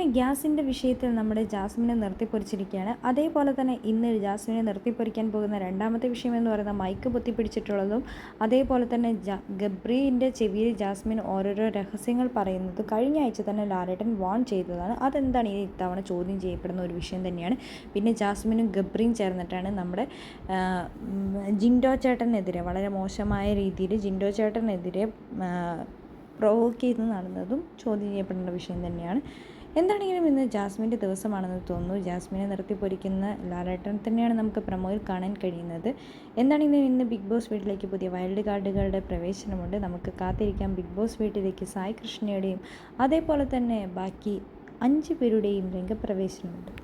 അങ്ങനെ ഗ്യാസിന്റെ വിഷയത്തിൽ നമ്മുടെ ജാസ്മിനെ നിർത്തിപ്പൊരിച്ചിരിക്കുകയാണ്. അതേപോലെ തന്നെ ഇന്ന് ജാസ്മിനെ നിർത്തിപ്പൊരിക്കാൻ പോകുന്ന രണ്ടാമത്തെ വിഷയം എന്ന് പറയുന്നത് മൈക്ക് പൊത്തിപ്പിടിച്ചിട്ടുള്ളതും അതേപോലെ തന്നെ ജ ഗബ്രീന്റെ ചെവിയിൽ ജാസ്മിൻ ഓരോരോ രഹസ്യങ്ങൾ പറയുന്നത് കഴിഞ്ഞ ആഴ്ച തന്നെ ലാലേട്ടൻ വാൺ ചെയ്തതാണ്. അതെന്താണ് ഈ ഇത്തവണ ചോദ്യം ചെയ്യപ്പെടുന്ന ഒരു വിഷയം തന്നെയാണ്. പിന്നെ ജാസ്മിനും ഗബ്രിയും ചേർന്നിട്ടാണ് നമ്മുടെ ജിൻഡോ ചേട്ടനെതിരെ വളരെ മോശമായ രീതിയിൽ ജിൻഡോ ചേട്ടനെതിരെ പ്രൊവോക്ക് ചെയ്ത് നടന്നതും ചോദ്യം ചെയ്യപ്പെടേണ്ട വിഷയം തന്നെയാണ്. എന്താണെങ്കിലും ഇന്ന് ജാസ്മിന്റെ ദിവസമാണെന്ന് തോന്നുന്നു. ജാസ്മിനെ നിർത്തി പൊരിക്കുന്ന ലാലേട്ടൻ തന്നെയാണ് നമുക്ക് പ്രമോയിൽ കാണാൻ കഴിയുന്നത്. എന്താണെങ്കിലും ഇന്ന് ബിഗ് ബോസ് വീട്ടിലേക്ക് പുതിയ വൈൽഡ് കാർഡുകളുടെ പ്രവേശനമുണ്ട്. നമുക്ക് കാത്തിരിക്കാം ബിഗ് ബോസ് വീട്ടിലേക്ക് സായി കൃഷ്ണയുടെയും അതേപോലെ തന്നെ ബാക്കി അഞ്ച് പേരുടെയും രംഗപ്രവേശനമുണ്ട്.